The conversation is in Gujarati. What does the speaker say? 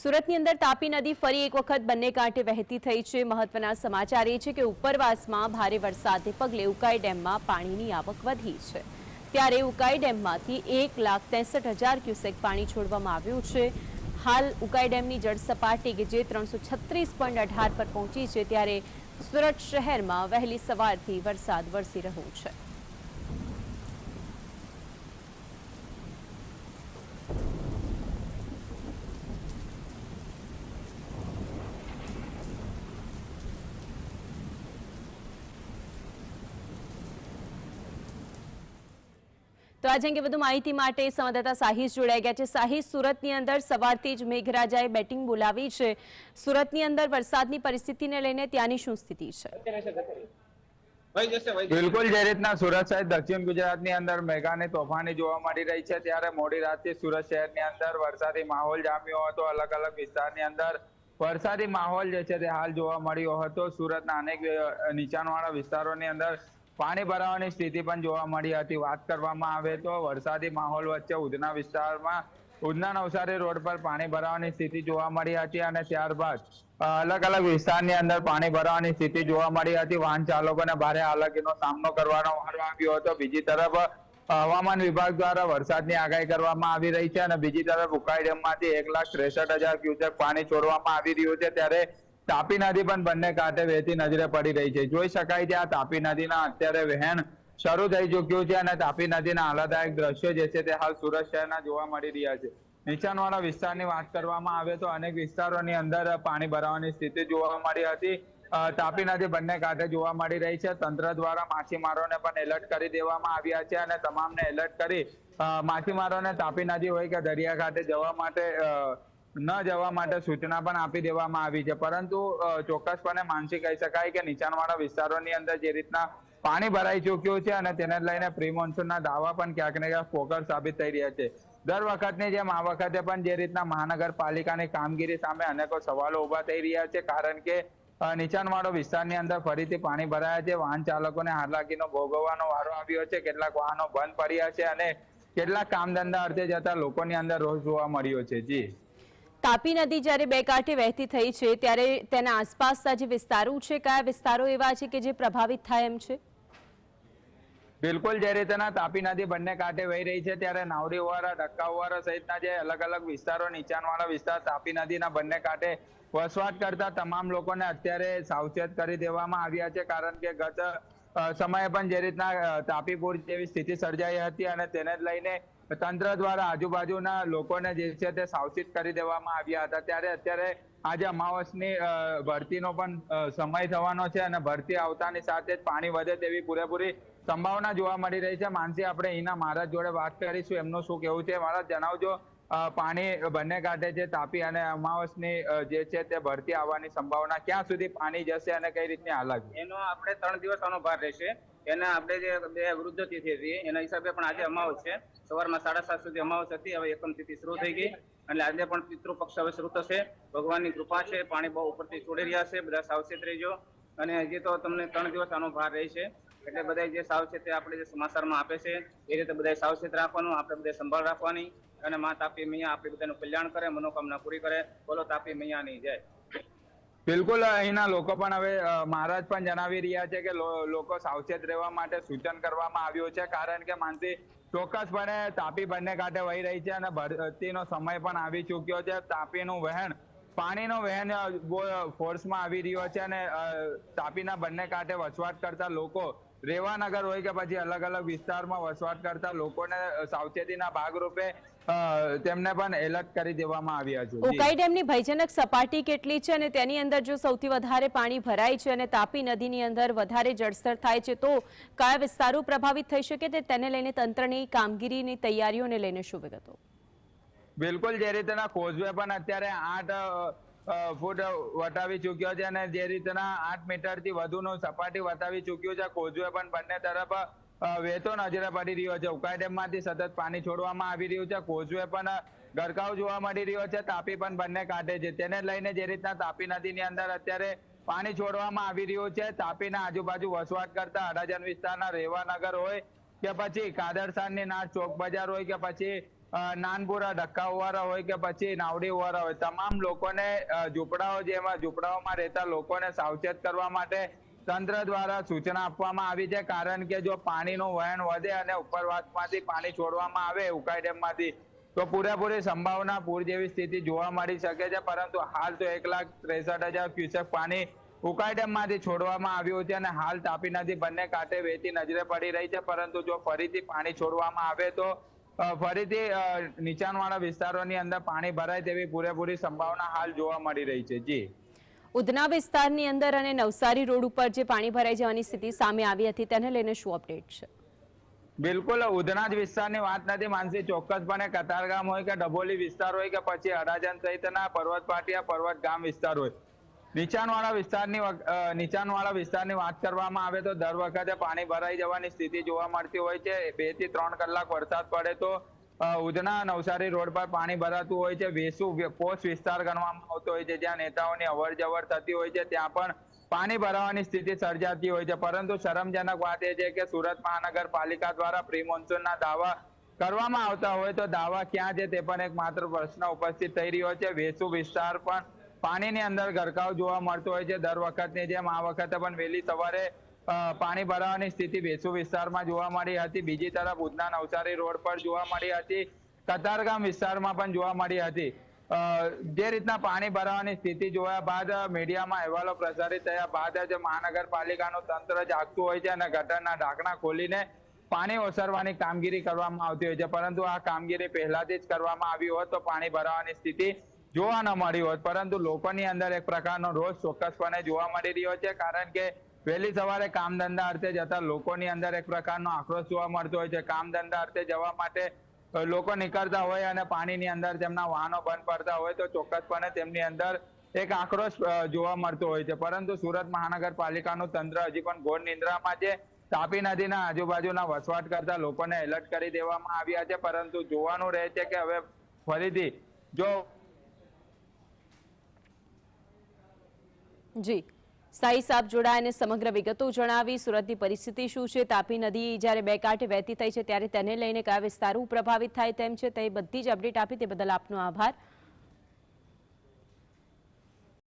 સુરતની અંદર તાપી નદી ફરી એક વખત બંને કાંઠે વહેતી થઈ છે. મહત્વના સમાચાર એ છે કે ઉપરવાસમાં ભારે વરસાદને પગલે ઉકાઈ ડેમમાં પાણીની આવક વધી છે. ત્યારે ઉકાઈ ડેમમાંથી એક લાખ ત્રેસઠ હજાર ક્યુસેક પાણી છોડવામાં આવ્યું છે. હાલ ઉકાઈ ડેમની જળ સપાટી કે જે ત્રણસો છત્રીસ પોઈન્ટ અઢાર પર પહોંચી છે, ત્યારે સુરત શહેરમાં વહેલી સવારથી વરસાદ વરસી રહ્યો છે. તો આજે અંગે વધુ માહિતી માટે સંવાદદાતા સાહિસ જોડાઈ ગયા છે. સાહિસ, સુરતની અંદર સવારથી જ મેઘરાજાએ બેટિંગ બોલાવી છે. સુરતની અંદર વરસાદની પરિસ્થિતિને લઈને ત્યાંની શું સ્થિતિ છે? બિલકુલ, જે રીતના સુરત શહેર દક્ષિણ ગુજરાતની અંદર મેઘાની તોફાની જોવા મળી રહી છે, ત્યારે મોડી રાતથી સુરત શહેરની અંદર વરસાદી માહોલ જામ્યો હતો. અલગ અલગ વિસ્તારની અંદર વરસાદી માહોલ જે છે તે હાલ જોવા મળ્યો હતો. સુરતના અનેક નીચાણવાળા વિસ્તારોની અંદર પાણી ભરાવાની સ્થિતિ પણ જોવા મળી હતી. વાત કરવામાં આવે તો વરસાદી માહોલ વચ્ચે ઉધના વિસ્તારમાં ઉધના નવસારી રોડ પર પાણી ભરાવાની સ્થિતિ જોવા મળી હતી અને ત્યારબાદ અલગ અલગ વિસ્તારની અંદર પાણી ભરાવાની સ્થિતિ જોવા મળી હતી. વાહન ચાલકોને ભારે હાલાકીનો સામનો કરવાનો વારો આવ્યો હતો. બીજી તરફ હવામાન વિભાગ દ્વારા વરસાદની આગાહી કરવામાં આવી રહી છે અને બીજી તરફ ઉકાઈ ડેમમાંથી એક લાખ ત્રેસઠ હજાર ક્યુસેક પાણી છોડવામાં આવી રહ્યું છે. ત્યારે તાપી નદી પણ બંને કાંઠે વહેતી નજરે પડી રહી છે. જોઈ શકાય છે તાપી નદીના અત્યારે વહેણ શરૂ થઈ ચુક્યું છે અને તાપી નદીના આહલાદાયક દ્રશ્યો જે છે તે હાલ સુરત શહેરના જોવા મળી રહ્યા છે. નીચાણવાળા વિસ્તારની વાત કરવામાં આવે તો અનેક વિસ્તારોની અંદર પાણી ભરાવાની સ્થિતિ જોવા મળી હતી. તાપી નદી બંને કાંઠે જોવા મળી રહી છે. તંત્ર દ્વારા માછીમારોને પણ એલર્ટ કરી દેવામાં આવ્યા છે અને તમામને એલર્ટ કરી માછીમારોને તાપી નદી હોય કે દરિયા કાંઠે જવા માટે ન જવા માટે સૂચના પણ આપી દેવામાં આવી છે. પરંતુ ચોક્કસપણે માનસી કહી શકાય કે નીચાણવાળા વિસ્તારોની અંદર જે રીતના પાણી ભરાઈ ચૂક્યું છે અને તેને લઈને પ્રી મોન્સૂનના દાવા પણ ક્યાંક ને ક્યાંક પોકર સાબિત થઈ રહ્યા છે. દર વખતની જેમ આ વખતે પણ જે રીતના મહાનગરપાલિકાની કામગીરી સામે અનેકો સવાલો ઊભા થઈ રહ્યા છે. કારણ કે નીચાણવાળો વિસ્તારની અંદર ફરીથી પાણી ભરાયા છે. વાહન ચાલકોને હાલાકીનો ભોગવવાનો વારો આવ્યો છે. કેટલાક વાહનો બંધ પડ્યા છે અને કેટલાક કામ ધંધા અર્થે જતા લોકોની અંદર રોષ જોવા મળ્યો છે. જી. તાપી નદી જ્યારે બે કાંઠે વહેતી થઈ છે, ત્યારે તેના આસપાસના જે વિસ્તારો છે, કયા વિસ્તારો એવા છે કે જે પ્રભાવિત થાય એમ છે? બિલકુલ, જે રીતના તાપી નદી બંને કાંઠે વહી રહી છે, ત્યારે નાવડી ઓવારા ધક્કા ઓવારા સહિતના જે અલગ અલગ વિસ્તારો, નીચાણવાળા વિસ્તાર તાપી નદીના બંને કાંઠે વસવાટ કરતા તમામ લોકોને અત્યારે સાવચેત કરી દેવામાં આવ્યા છે, કારણ કે ગત સમયે પણ જે રીતના તાપીપુર જેવી સ્થિતિ સર્જાઈ હતી અને તેને લઈને તંત્ર દ્વારા આજુબાજુના લોકોને જે છે તે સાવચેત કરી દેવામાં આવ્યા હતા. ત્યારે અત્યારે આજે અમાવસની ભરતીનો પણ સમય થવાનો છે અને ભરતી આવતાની સાથે જ પાણી વધે તેવી પૂરેપૂરી સંભાવના જોવા મળી રહી છે. માનસી, આપણે અહીંના મહારાજ જોડે વાત કરીશું. એમનું શું કેવું છે? મહારાજ, જણાવજો. પાણી બંને કાંઠે જે તાપી અને અમાવસની જે છે તે ભરતી આવવાની સંભાવના ક્યાં સુધી પાણી જશે અને કઈ રીતની હાલત એનો આપણે ત્રણ દિવસ આનો ભાર રહેશે. એના આપણે જે બે વૃદ્ધ તિથિ હતી, એના હિસાબે પણ આજે અમાવસ છે. સવારમાં સાડા સાત સુધી અમાવસ હતી, હવે એકમ તિથિ શરૂ થઈ ગઈ. એટલે આજે પણ પિતૃ પક્ષ હવે શરૂ થશે. ભગવાનની કૃપા છે, પાણી બહુ ઉપરથી છોડી રહ્યા છે, બધા સાવચેત રહેજો. અને હજી તો તમને ત્રણ દિવસ આનો ભાર રહેશે. એટલે બધા જે સાવચેત આપણે જે સમાચારમાં આપે છે, એ રીતે બધા સાવચેત રાખવાનું, આપણે બધા સંભાળ રાખવાની અને મા તાપી મૈયા આપણે બધાનું કલ્યાણ કરે, મનોકામના પૂરી કરે. બોલો તાપી મૈયાની જય. બિલકુલ, અહીંના લોકો પણ હવે મહારાજ પણ જણાવી રહ્યા છે કે લોકો સાવચેત રહેવા માટે સૂચન કરવામાં આવ્યું છે, કારણ કે માનસી ચોક્કસપણે તાપી બંને કાંઠે વહી રહી છે અને ભરતીનો સમય પણ આવી ચૂક્યો છે. તાપીનું વહેણ, પાણીનો બહુ ફોર્સમાં આવી રહ્યો છે અને તાપીના બંને કાંઠે વસવાટ કરતા લોકો રેવાનગર હોય કે પછી અલગ અલગ વિસ્તારમાં વસવાટ કરતા લોકોને સાવચેતીના ભાગરૂપે તેમને પણ એલર્ટ કરી દેવામાં આવ્યા છે. ઉકાઈ ડેમની ભયજનક સપાટી કેટલી છે અને તેની અંદર જો સૌથી વધારે પાણી ભરાય છે અને તાપી નદીની અંદર વધારે જળસ્તર થાય છે તો કયા વિસ્તારો પ્રભાવિત થઈ શકે તે તેને લઈને તંત્રની કામગીરીની તૈયારીઓને લઈને શું વિગતો? બિલકુલ જે રીતના કોઝવે પણ અત્યારે આઠ ફૂટ વટાવી ચૂક્યો છે અને જે રીતના આઠ મીટરથી વધુનું સપાટી વટાવી ચૂક્યું છે. કોઝવે પણ બંને તરફ વહેતો નજરે પડી રહ્યો છે. ઉકાઈ ડેમમાંથી સતત પાણી છોડવામાં આવી રહ્યું છે. કોઝવે પણ ગરકાવ જોવા મળી રહ્યો છે. તાપી પણ બંને કાંઠે છે. તેને લઈને જે રીતના તાપી નદીની અંદર અત્યારે પાણી છોડવામાં આવી રહ્યું છે. તાપીના આજુબાજુ વસવાટ કરતા અડાજણ વિસ્તારના રેવાનગર હોય કે પછી કાદરસાનની નાથ ચોક બજાર હોય કે પછી નાનપુરા ધક્કા હોય કે પછી નાવડી ઉવારા હોય, તમામ લોકોને ઝૂંપડાઓ જેમાં ઝૂંપડાઓમાં રહેતા લોકોને સાવચેત કરવા માટે તંત્ર દ્વારા સૂચના આપવામાં આવી છે. કારણ કે જો પાણીનું વહેણ વધે અને ઉપરવાસમાંથી પાણી છોડવામાં આવે ઉકાઈ ડેમમાંથી, તો પૂરેપૂરી સંભાવના પૂર જેવી સ્થિતિ જોવા મળી શકે છે. પરંતુ હાલ તો એક લાખ ત્રેસઠ હજાર ક્યુસેક પાણી ઉકાઈ ડેમમાંથી છોડવામાં આવ્યું છે અને હાલ તાપી નદી બંને કાંઠે વહેતી નજરે પડી રહી છે. પરંતુ જો ફરીથી પાણી છોડવામાં આવે તો ફરીથી નીચાણવાળા વિસ્તારોની અંદર પાણી ભરાય તેવી પૂરેપૂરી સંભાવના હાલ જોવા મળી રહી છે. જી. ઉધના વિસ્તારની અંદર અને નવસારી રોડ ઉપર જે પાણી ભરાઈ જવાની સ્થિતિ સામે આવી હતી તેને લઈને શું અપડેટ છે? બિલકુલ ઉધના જ વિસ્તારની વાત નથી માનસી. ચોક્કસપણે કતારગામ હોય કે ડભોલી વિસ્તાર હોય કે પછી અડાજણ સહિતના પર્વત પાટિયા પર્વત ગામ વિસ્તાર હોય. નીચાણવાળા વિસ્તારની નીચાણવાળા વિસ્તારની વાત કરવામાં આવે તો દર વખતે પાણી ભરાઈ જવાની સ્થિતિ જોવા મળતી હોય છે. બેથી ત્રણ કલાક વરસાદ પડે તો ઉધના નવસારી રોડ પર પાણી ભરાતું હોય છે. વેસુ પોસ્ટ વિસ્તાર ગણવામાં આવતો હોય છે. જ્યાં નેતાઓની અવર જવર થતી હોય છે, ત્યાં પણ પાણી ભરાવાની સ્થિતિ સર્જાતી હોય છે. પરંતુ શરમજનક વાત એ છે કે સુરત મહાનગરપાલિકા દ્વારા પ્રી મોન્સૂનના દાવા કરવામાં આવતા હોય તો દાવા ક્યાં છે તે પણ એક માત્ર પ્રશ્ન ઉપસ્થિત થઈ રહ્યો છે. વેસુ વિસ્તાર પણ પાણીની અંદર ગરકાવ જોવા મળતો હોય છે. દર વખતની જેમ આ વખતે પણ વહેલી સવારે પાણી ભરાવાની સ્થિતિ વેસુ વિસ્તારમાં જોવા મળી હતી. બીજી તરફ ઉધના નવસારી રોડ પર જોવા મળી હતી. કતારગામ વિસ્તારમાં પણ જોવા મળી હતી. જે રીતના પાણી ભરાવાની સ્થિતિ જોયા બાદ મીડિયામાં અહેવાલો પ્રસારિત થયા બાદ જ મહાનગરપાલિકાનું તંત્ર જાગતું હોય છે અને ગટરના ઢાંકણા ખોલીને પાણી ઓસરવાની કામગીરી કરવામાં આવતી હોય છે. પરંતુ આ કામગીરી પહેલાથી જ કરવામાં આવી હોત તો પાણી ભરાવાની સ્થિતિ જોવા ન મળી હોત, પરંતુ લોકોની અંદર એક પ્રકારનો રોષ ચોક્કસપણે જોવા મળી રહ્યો છે, કારણ કે વહેલી સવારે કામ ધંધા અર્થે જતા લોકોની અંદર એક પ્રકારનો આક્રોશ જોવા મળતો હોય છે. કામ ધંધા અર્થે જવા માટે લોકો નીકળતા હોય અને પાણીની અંદર તેમના વાહનો બંધ પડતા હોય, તો ચોક્કસપણે તેમની અંદર એક આક્રોશ જોવા મળતો હોય છે. પરંતુ સુરત મહાનગરપાલિકાનું તંત્ર હજી પણ ઘોર નિંદ્રામાં છે. તાપી નદીના આજુબાજુના વસવાટ કરતા લોકોને એલર્ટ કરી દેવામાં આવ્યા છે, પરંતુ જોવાનું રહે છે કે હવે ફરીથી જો જી. સાઈ સાહેબ જોડાઈને સમગ્ર વિગતો જણાવી. સુરતની પરિસ્થિતિ શું છે? તાપી નદી જ્યારે બે કાંઠે વહેતી થઈ છે, ત્યારે તેને લઈને કયા વિસ્તારો પ્રભાવિત થાય તેમ છે, તે બધી જ અપડેટ આપી તે બદલ આપનો આભાર.